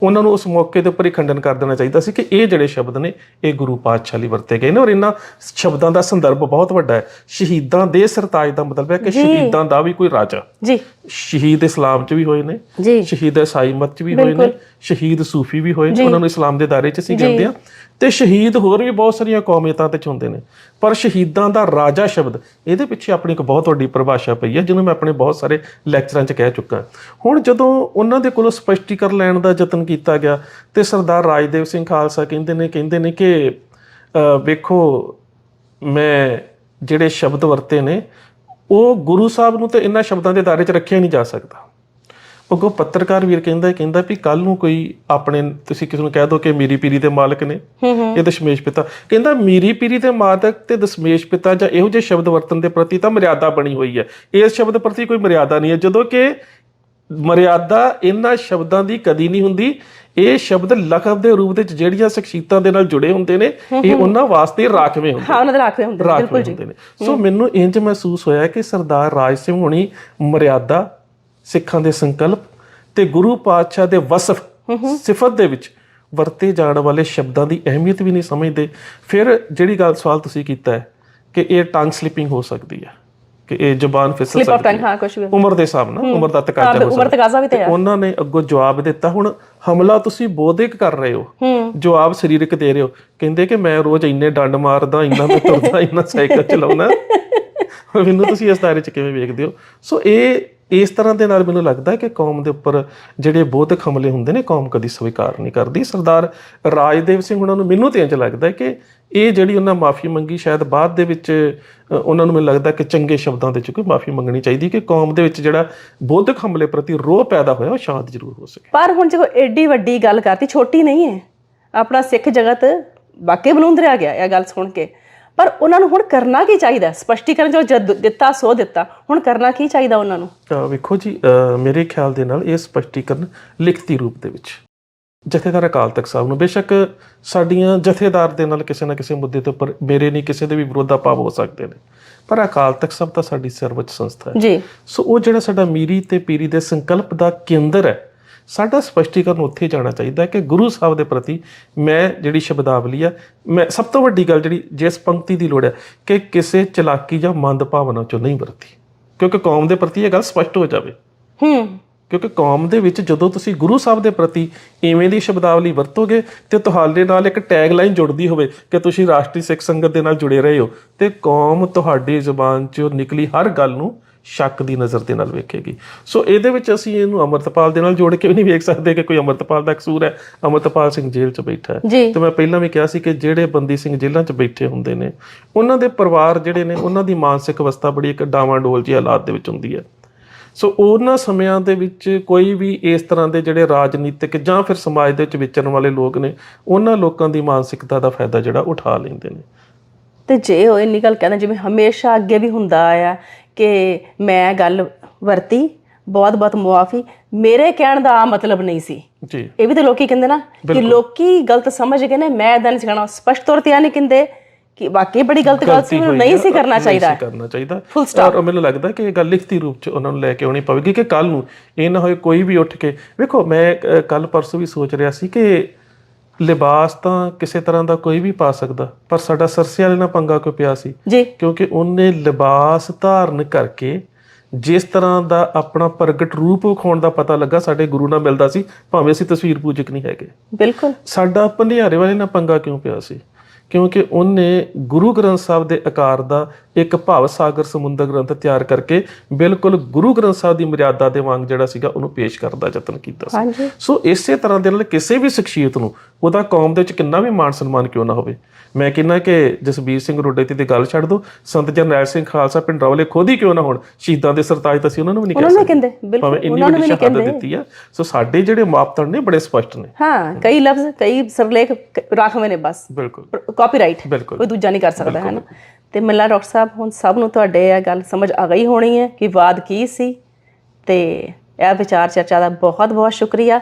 ਉਹਨਾਂ ਨੂੰ ਉਸ ਮੌਕੇ ਦੇ ਉੱਪਰ ਹੀ ਖੰਡਨ ਕਰ ਦੇਣਾ ਚਾਹੀਦਾ ਸੀ ਕਿ ਇਹ ਜਿਹੜੇ ਸ਼ਬਦ ਨੇ ਇਹ ਗੁਰੂ ਪਾਤਸ਼ਾਹ ਲਈ ਵਰਤੇ ਗਏ ਨੇ ਔਰ ਇਹਨਾਂ ਸ਼ਬਦਾਂ ਦਾ ਸੰਦਰਭ ਬਹੁਤ ਵੱਡਾ ਹੈ। ਸ਼ਹੀਦਾਂ ਦੇ ਸਰਤਾਜ ਦਾ ਮਤਲਬ ਹੈ ਕਿ ਸ਼ਹੀਦਾਂ ਦਾ ਵੀ ਕੋਈ ਰਾਜਾ। ਜੀ। ਸ਼ਹੀਦ ਇਸਲਾਮ ਚ ਵੀ ਹੋਏ ਨੇ। ਜੀ। ਸ਼ਹੀਦ ਈਸਾਈ ਮਤ ਚ ਵੀ ਹੋਏ ਨੇ। ਸ਼ਹੀਦ ਸੂਫੀ ਵੀ ਹੋਏ ਉਹਨਾਂ ਨੂੰ ਇਸਲਾਮ ਦੇ ਦਾਇਰੇ ਚ ਅਸੀਂ ਕਹਿੰਦੇ ਆ। ਤੇ ਸ਼ਹੀਦ ਹੋਰ ਵੀ ਬਹੁਤ ਸਾਰੀਆਂ ਕੌਮੀਅਤਾਂ ਤੇ ਹੁੰਦੇ ਨੇ। ਪਰ ਸ਼ਹੀਦਾਂ ਦਾ ਰਾਜਾ ਸ਼ਬਦ ਇਹਦੇ ਪਿੱਛੇ ਆਪਣੀ ਇੱਕ ਬਹੁਤ ਵੱਡੀ ਪਰਿਭਾਸ਼ਾ ਪਈ ਹੈ ਜਿਹਨੂੰ ਮੈਂ ਆਪਣੇ ਬਹੁਤ ਸਾਰੇ ਲੈਕਚਰਾਂ 'ਚ ਕਹਿ ਚੁੱਕਾ। ਹੁਣ ਜਦੋਂ ਉਹਨਾਂ ਦੇ ਕੋਲੋਂ ਸਪਸ਼ਟੀਕਰਨ ਲੈਣ ਦਾ ਯਤਨ ਕੀਤਾ ਗਿਆ ਤੇ ਸਰਦਾਰ ਰਾਜਦੇਵ ਸਿੰਘ ਖਾਲਸਾ ਕਹਿੰਦੇ ਨੇ ਕਹਿੰਦੇ ਨੇ ਕਿ ਵੇਖੋ ਮੈਂ ਜਿਹੜੇ ਸ਼ਬਦ ਵਰਤੇ ਨੇ ਉਹ ਗੁਰੂ ਸਾਹਿਬ ਨੂੰ ਤੇ ਇਹਨਾਂ ਸ਼ਬਦਾਂ ਦੇ ਦਾਇਰੇ 'ਚ ਰੱਖਿਆ ਨਹੀਂ ਜਾ ਸਕਦਾ। ਅੱਗੋਂ ਪੱਤਰਕਾਰ ਵੀਰ ਕਹਿੰਦਾ ਕਹਿੰਦਾ ਵੀ ਕੱਲ ਨੂੰ ਕੋਈ ਆਪਣੇ ਤੁਸੀਂ ਕਿਸੇ ਨੂੰ ਕਹਿ ਦੋ ਕਿ ਮੇਰੀ ਪੀਰੀ ਦੇ ਮਾਲਕ ਨੇ ਇਹ ਦਸ਼ਮੇਸ਼ ਪਿਤਾ। ਕਹਿੰਦਾ ਮੇਰੀ ਪੀਰੀ ਦੇ ਮਾਲਕ ਤੇ ਦਸ਼ਮੇਸ਼ ਪਿਤਾ ਜਾਂ ਇਹੋ ਜਿਹੇ ਸ਼ਬਦ ਵਰਤਨ ਦੇ ਪ੍ਰਤੀ ਤਾਂ ਮਰਿਆਦਾ ਬਣੀ ਹੋਈ ਹੈ। ਇਸ ਸ਼ਬਦ ਪ੍ਰਤੀ ਕੋਈ ਮਰਿਆਦਾ ਨਹੀਂ ਹੈ ਜਦੋਂ ਕਿ ਮਰਿਆਦਾ ਇਹਨਾਂ ਸ਼ਬਦਾਂ ਦੀ ਕਦੀ ਨਹੀਂ ਹੁੰਦੀ। ਇਹ ਸ਼ਬਦ ਲਕਬ ਦੇ ਰੂਪ ਵਿੱਚ ਜਿਹੜੀਆਂ ਸ਼ਖਸੀਅਤਾਂ ਦੇ ਨਾਲ ਜੁੜੇ ਹੁੰਦੇ ਨੇ ਇਹ ਉਹਨਾਂ ਵਾਸਤੇ ਰਾਖਵੇਂ ਹੁੰਦੇ ਹਾਂ ਉਹਨਾਂ ਦੇ ਰਾਖਵੇਂ ਹੁੰਦੇ ਹੁੰਦੇ ਨੇ। ਸੋ ਮੈਨੂੰ ਇੰਜ ਮਹਿਸੂਸ ਹੋਇਆ ਕਿ ਸਰਦਾਰ ਰਾਜ ਸਿੰਘ ਹੁਣੀ ਮਰਿਆਦਾ ਸਿੱਖਾਂ ਦੇ ਸੰਕਲਪ ਤੇ ਗੁਰੂ ਪਾਤਸ਼ਾਹ ਦੇ ਵਸਫ ਸਿਫਤ ਦੇ ਵਿੱਚ ਵਰਤੇ ਜਾਣ ਵਾਲੇ ਸ਼ਬਦਾਂ ਦੀ ਅਹਿਮੀਅਤ ਵੀ ਨਹੀਂ ਸਮਝਦੇ। ਫਿਰ ਜਿਹੜੀ ਗੱਲ ਸਵਾਲ ਤੁਸੀਂ ਕੀਤਾ ਹੈ ਕਿ ਇਹ ਟੰਗ ਸਲਿਪਿੰਗ ਹੋ ਸਕਦੀ ਹੈ ਕਿ ਇਹ ਜ਼ੁਬਾਨ ਫਿਸਲ ਸਕਦੀ ਹਾਂ। ਕੁਝ ਵੀ। ਹੈ ਉਮਰ ਦੇ ਹਿਸਾਬ ਨਾਲ ਉਮਰ ਦਾ ਤਕਾਜ਼ਾ ਹਾਂ, ਉਮਰ ਤਕਾਜ਼ਾ ਵੀ ਤੇ ਤੇ ਉਹਨਾਂ ਨੇ ਅੱਗੋਂ ਜਵਾਬ ਦਿੱਤਾ ਹੁਣ ਹਮਲਾ ਤੁਸੀਂ ਬੋਧਿਕ ਕਰ ਰਹੇ ਹੋ। ਜਵਾਬ ਸਰੀਰਕ ਦੇ ਰਹੇ ਹੋ। ਕਹਿੰਦੇ ਕਿ ਮੈਂ ਰੋਜ਼ ਇੰਨੇ ਡੰਡ ਮਾਰਦਾ ਇੰਨਾ ਮੈਂ ਤੁਰਦਾ ਇੰਨਾ ਸਾਈਕਲ ਚਲਾਉਣਾ [laughs] ਮੈਨੂੰ ਤੁਸੀਂ ਇਸ ਦਾਇਰੇ 'ਚ ਕਿਵੇਂ ਵੇਖਦੇ ਹੋ? ਸੋ ਇਹ ਇਸ ਤਰ੍ਹਾਂ ਦੇ ਨਾਲ ਮੈਨੂੰ ਲੱਗਦਾ ਹੈ ਕਿ ਕੌਮ ਦੇ ਉੱਪਰ ਜਿਹੜੇ ਬੋਧਕ ਹਮਲੇ ਹੁੰਦੇ ਨੇ, ਕੌਮ ਕਦੀ ਸਵੀਕਾਰ ਨਹੀਂ ਕਰਦੀ। ਸਰਦਾਰ ਰਾਜਦੇਵ ਸਿੰਘ ਉਹਨਾਂ ਨੂੰ ਮੈਨੂੰ ਤੇ ਇੰਜ ਲੱਗਦਾ ਕਿ ਇਹ ਜਿਹੜੀ ਉਹਨਾਂ ਮਾਫੀ ਮੰਗੀ, ਸ਼ਾਇਦ ਬਾਅਦ ਦੇ ਵਿੱਚ ਉਹਨਾਂ ਨੂੰ ਮੈਨੂੰ ਲੱਗਦਾ ਕਿ ਚੰਗੇ ਸ਼ਬਦਾਂ ਦੇ ਚ ਕੋਈ ਮਾਫੀ ਮੰਗਣੀ ਚਾਹੀਦੀ ਕਿ ਕੌਮ ਦੇ ਵਿੱਚ ਜਿਹੜਾ ਬੋਧਕ ਹਮਲੇ ਪ੍ਰਤੀ ਰੋਹ ਪੈਦਾ ਹੋਇਆ, ਉਹ ਸ਼ਾਂਤ ਜ਼ਰੂਰ ਹੋ ਸਕੇ। ਪਰ ਹੁਣ ਜਦੋਂ ਐਡੀ ਵੱਡੀ ਗੱਲ ਕਰਤੀ, ਛੋਟੀ ਨਹੀਂ ਹੈ। ਆਪਣਾ ਸਿੱਖ ਜਗਤ ਵਾਕਈ ਬਲੂੰਦਰਿਆ ਗਿਆ, ਇਹ ਗੱਲ ਸੁਣ ਕੇ। ਪਰ ਉਹਨਾਂ ਨੂੰ ਹੁਣ ਕਰਨਾ ਕੀ ਚਾਹੀਦਾ? ਸਪਸ਼ਟੀਕਰਨ ਜੋ ਜਦ ਦਿੱਤਾ ਸੋ ਦਿੱਤਾ। ਹੁਣ ਕਰਨਾ ਕੀ ਚਾਹੀਦਾ ਉਹਨਾਂ ਨੂੰ? ਤਾਂ ਵੇਖੋ ਜੀ ਅ, ਮੇਰੇ ਖਿਆਲ ਦੇ ਨਾਲ ਇਹ ਸਪਸ਼ਟੀਕਰਨ ਲਿਖਤੀ ਰੂਪ ਦੇ ਵਿੱਚ। ਜਥੇਦਾਰ ਅਕਾਲ ਤਖਤ ਸਾਹਿਬ ਨੂੰ ਬੇਸ਼ੱਕ ਸਾਡੀਆਂ ਜਥੇਦਾਰ ਦੇ ਨਾਲ ਕਿਸੇ ਨਾ ਕਿਸੇ ਮੁੱਦੇ ਤੇ ਉੱਪਰ ਮੇਰੇ ਨਹੀਂ ਕਿਸੇ ਦੇ ਵੀ ਵਿਰੋਧਾ ਭਾਵ ਹੋ ਸਕਦੇ ਨੇ। ਪਰ ਅਕਾਲ ਤਖਤ ਸਾਹਿਬ ਤਾਂ ਸਾਡੀ ਸਰਵਉੱਚ ਸੰਸਥਾ ਹੈ। ਜੀ। ਸੋ ਉਹ ਜਿਹੜਾ ਸਾਡਾ ਮੀਰੀ ਤੇ ਪੀਰੀ ਦੇ ਸੰਕਲਪ ਦਾ ਕੇਂਦਰ ਹੈ ਸਾਡਾ ਸਪਸ਼ਟੀਕਰਨ ਉੱਥੇ ਜਾਣਾ ਚਾਹੀਦਾ ਹੈ ਕਿ ਗੁਰੂ ਸਾਹਿਬ ਦੇ ਪ੍ਰਤੀ ਮੈਂ ਜਿਹੜੀ ਸ਼ਬਦਾਵਲੀ ਆ ਮੈਂ ਸਭ ਤੋਂ ਵੱਡੀ ਗੱਲ ਜਿਹੜੀ ਜਿਸ ਪੰਕਤੀ ਦੀ ਲੋੜ ਹੈ ਕਿ ਕਿਸੇ ਚਲਾਕੀ ਜਾਂ ਮੰਦ ਭਾਵਨਾ ਚੋਂ ਨਹੀਂ ਵਰਤੀ। ਕਿਉਂਕਿ ਕੌਮ ਦੇ ਪ੍ਰਤੀ ਇਹ ਗੱਲ ਸਪਸ਼ਟ ਹੋ ਜਾਵੇ। ਹੂੰ। ਕਿਉਂਕਿ ਕੌਮ ਦੇ ਵਿੱਚ ਜਦੋਂ ਤੁਸੀਂ ਗੁਰੂ ਸਾਹਿਬ ਦੇ ਪ੍ਰਤੀ ਇਵੇਂ ਦੀ ਸ਼ਬਦਾਵਲੀ ਵਰਤੋਗੇ ਤੇ ਤੁਹਾਡੇ ਨਾਲ ਇੱਕ ਟੈਗ ਲਾਈਨ ਜੁੜਦੀ ਹੋਵੇ ਕਿ ਤੁਸੀਂ ਰਾਸ਼ਟਰੀ ਸਿੱਖ ਸੰਗਤ ਦੇ ਨਾਲ ਜੁੜੇ ਰਹੇ ਹੋ ਤੇ ਕੌਮ ਤੁਹਾਡੀ ਜ਼ੁਬਾਨ 'ਚੋਂ ਨਿਕਲੀ ਹਰ ਗੱਲ ਨੂੰ ਸ਼ੱਕ ਦੀ ਨਜ਼ਰ ਦੇ ਨਾਲ ਵੇਖੇਗੀ। ਸੋ ਇਹਦੇ ਵਿੱਚ ਅਸੀਂ ਇਹਨੂੰ ਅਮਰਤਪਾਲ ਦੇ ਨਾਲ ਜੋੜ ਕੇ ਵੀ ਨਹੀਂ ਵੇਖ ਸਕਦੇ ਕਿ ਕੋਈ ਅਮਰਤਪਾਲ ਦਾ ਕਸੂਰ ਹੈ। ਅਮਰਤਪਾਲ ਸਿੰਘ ਜੇਲ੍ਹ 'ਚ ਬੈਠਾ ਹੈ। ਜੀ। ਤੇ ਮੈਂ ਪਹਿਲਾਂ ਵੀ ਕਿਹਾ ਸੀ ਕਿ ਜਿਹੜੇ ਬੰਦੀ ਸਿੰਘ ਜੇਲ੍ਹਾਂ 'ਚ ਬੈਠੇ ਹੁੰਦੇ ਨੇ ਉਹਨਾਂ ਦੇ ਪਰਿਵਾਰ ਜਿਹੜੇ ਨੇ ਉਹਨਾਂ ਦੀ ਮਾਨਸਿਕ ਅਵਸਥਾ ਬੜੀ ਇੱਕ ਡਾਵਾਂਡੋਲ ਜਿਹੀ ਹਾਲਾਤ ਦੇ ਵਿੱਚ ਹੁੰਦੀ ਹੈ। ਸੋ ਉਹਨਾਂ ਸਮਿਆਂ ਦੇ ਵਿੱਚ ਕੋਈ ਵੀ ਇਸ ਤਰ੍ਹਾਂ ਦੇ ਜਿਹੜੇ ਰਾਜਨੀਤਿਕ ਜਾਂ ਫਿਰ ਸਮਾਜ ਦੇ ਵਿੱਚ ਵਿਚਰਨ ਵਾਲੇ ਲੋਕ ਨੇ ਉਹਨਾਂ ਲੋਕਾਂ ਦੀ ਮਾਨਸਿਕਤਾ ਦਾ ਫਾਇਦਾ ਜਿਹੜਾ ਉਠਾ ਲੈਂਦੇ ਨੇ। ਤੇ ਜੇ ਉਹ ਇੰਨੀ ਗੱਲ ਕਹਿੰਦਾ ਜਿਵੇਂ ਹਮੇਸ਼ਾ ਅੱਗੇ ਵੀ ਹੁੰਦਾ ਆਇਆ ਕਿ ਮੈਂ ਗੱਲ ਵਰਤੀ ਬਹੁਤ ਬਹੁਤ ਮੁਆਫੀ। ਮੇਰੇ ਕਹਿਣ ਦਾ ਆ ਮਤਲਬ ਨਹੀਂ ਸੀ। ਜੀ। ਇਹ ਵੀ ਤਾਂ ਲੋਕੀ ਕਹਿੰਦੇ ਨਾ ਕਿ ਲੋਕੀ ਗਲਤ ਸਮਝ ਗਏ ਨੇ ਮੈਂ ਇਦਾਂ ਨਹੀਂ ਸਿਖਾਣਾ ਸਪਸ਼ਟ ਤੌਰ ਤੇ ਆ ਨਹੀਂ ਕਹਿੰਦੇ ਕਿ ਵਾਕਈ ਬੜੀ ਗਲਤ ਗੱਲ ਸੀ ਮੈਨੂੰ ਨਹੀਂ ਸੀ ਕਰਨਾ ਚਾਹੀਦਾ ਨਹੀਂ ਸੀ ਕਰਨਾ ਚਾਹੀਦਾ. ਔਰ ਮੈਨੂੰ ਲੱਗਦਾ ਕਿ ਇਹ ਗੱਲ ਲਿਖਤੀ ਰੂਪ 'ਚ ਉਹਨਾਂ ਨੂੰ ਲੈ ਕੇ ਆਉਣੀ ਪਵੇਗੀ ਕਿ ਕੱਲ ਨੂੰ ਇਹ ਨਾ ਹੋਏ ਕੋਈ ਵੀ ਉੱਠ ਕੇ। ਵੇਖੋ ਮੈਂ ਕੱਲ ਪਰਸੋਂ ਵੀ ਸੋਚ ਰਿਹਾ ਸੀ ਕਿ ਲਿਬਾਸ ਤਾਂ ਕਿਸੇ ਤਰ੍ਹਾਂ ਦਾ ਕੋਈ ਵੀ ਪਾ ਸਕਦਾ ਪਰ ਸਾਡਾ ਸਰਸੇ ਵਾਲੇ ਨਾਲ ਪੰਗਾ ਕਿਉਂ ਪਿਆ ਸੀ? ਜੀ। ਕਿਉਂਕਿ ਉਹਨੇ ਲਿਬਾਸ ਧਾਰਨ ਕਰਕੇ ਜਿਸ ਤਰ੍ਹਾਂ ਦਾ ਆਪਣਾ ਪ੍ਰਗਟ ਰੂਪ ਵਿਖਾਉਣ ਦਾ ਪਤਾ ਲੱਗਾ ਸਾਡੇ ਗੁਰੂ ਨਾਲ ਮਿਲਦਾ ਸੀ ਭਾਵੇਂ ਅਸੀਂ ਤਸਵੀਰ ਪੂਜਕ ਨਹੀਂ ਹੈਗੇ। ਬਿਲਕੁਲ। ਸਾਡਾ ਭੰਡਿਆਰੇ ਵਾਲੇ ਨਾਲ ਪੰਗਾ ਕਿਉਂ ਪਿਆ ਸੀ? ਕਿਉਂਕਿ ਉਹਨੇ ਗੁਰੂ ਗ੍ਰੰਥ ਸਾਹਿਬ ਦੇ ਆਕਾਰ ਦਾ ਇੱਕ ਭਾਵ ਸਾਗਰ ਸਮੁੰਦਰ ਗ੍ਰੰਥ ਤਿਆਰ ਕਰਕੇ ਬਿਲਕੁਲ ਗੁਰੂ ਗ੍ਰੰਥ ਸਾਹਿਬ ਦੀ ਮਰਿਆਦਾ ਦੇ ਵਾਂਗ ਜਿਹੜਾ ਸੀਗਾ ਉਹਨੂੰ ਪੇਸ਼ ਕਰਨ ਦਾ ਯਤਨ ਕੀਤਾ ਸੀ ਇਸੇ ਤਰ੍ਹਾਂ ਦੇ ਨਾਲ ਕਿਸੇ ਵੀ ਸ਼ਖਸੀਅਤ ਨੂੰ ਉਹਦਾ ਕੌਮ ਦੇ ਵਿੱਚ ਕਿੰਨਾ ਵੀ ਮਾਣ ਸਨਮਾਨ ਕਿਉਂ ਨਾ ਹੋਵੇ? ਮੈਂ ਕਹਿੰਦਾ ਕਿ ਜਸਬੀਰ ਸਿੰਘ ਰੋਡੇਤੀ ਦੀ ਗੱਲ ਛੱਡ ਦਿਓ ਸੰਤ ਜਰਨੈਲ ਸਿੰਘ ਖਾਲਸਾ ਪਿੰਡਰਾਂ ਵਾਲੇ ਖੁਦ ਹੀ ਕਿਉਂ ਨਾ ਹੋਣ? ਸ਼ਹੀਦਾਂ ਦੇ ਸਰਤਾਜ ਤਾਂ ਅਸੀਂ ਉਹਨਾਂ ਨੂੰ ਵੀ ਨਹੀਂ ਕਹਿ ਉਹਨਾਂ ਨੂੰ ਕਹਿੰਦੇ ਬਿਲਕੁਲ ਉਹਨਾਂ ਨੂੰ ਵੀ ਨਹੀਂ ਕਹਿੰਦੇ। ਦਿੱਤੀ ਆ। ਸੋ ਸਾਡੇ ਜਿਹੜੇ ਮਾਪਦੰਡ ਨੇ ਬੜੇ ਸਪਸ਼ਟ ਨੇ। ਹਾਂ ਕਈ ਲਫ਼ਜ਼ ਕਈ ਸਰਲੇਖ ਰਾਖਵੇਂ ਨੇ ਬਸ। ਬਿਲਕੁਲ। ਕਾਪੀਰਾਈਟ। ਕੋਈ ਦੂਜਾ ਨਹੀਂ ਕਰ ਸਕਦਾ ਹੈ ਨਾ ਤੇ ਮਿਲਾ ਡਾਕਟਰ ਸਾਹਿਬ ਹੁਣ ਸਭ ਨੂੰ ਤੁਹਾਡੇ ਇਹ ਗੱਲ ਸਮਝ ਆ ਗਈ ਹੋਣੀ ਹੈ ਕਿ ਵਾਦ ਕੀ ਸੀ। ਤੇ ਇਹ ਵਿਚਾਰ ਚਰਚਾ ਦਾ ਬਹੁਤ ਬਹੁਤ ਸ਼ੁਕਰੀਆ।